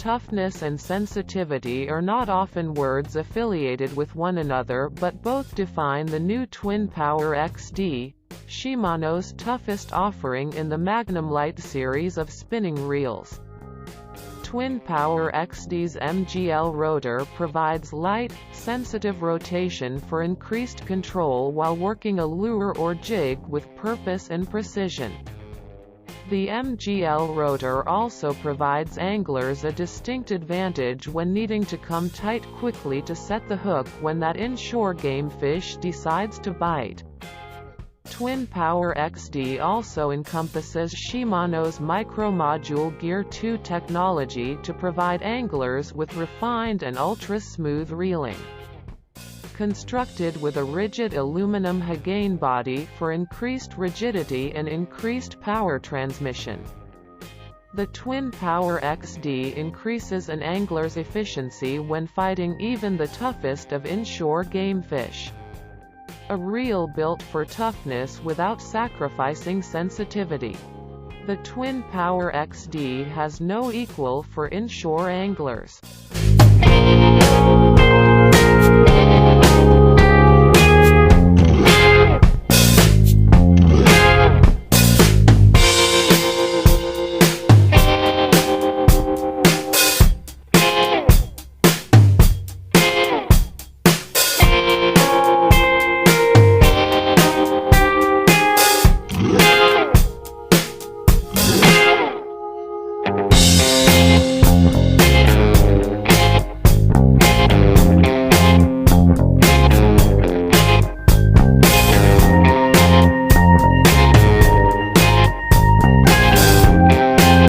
toughness and sensitivity are not often words affiliated with one another but both define the new Twin Power XD, Shimano's toughest offering in the Magnum Light series of spinning reels. Twin Power XD's MGL rotor provides light, sensitive rotation for increased control while working a lure or jig with purpose and precision. The MGL rotor also provides anglers a distinct advantage when needing to come tight quickly to set the hook when that inshore game fish decides to bite. Twin Power XD also encompasses Shimano's Micro-Module Gear 2 technology to provide anglers with refined and ultra-smooth reeling constructed with a rigid aluminum Hagane body for increased rigidity and increased power transmission. The Twin Power XD increases an angler's efficiency when fighting even the toughest of inshore game fish. A reel built for toughness without sacrificing sensitivity. The Twin Power XD has no equal for inshore anglers.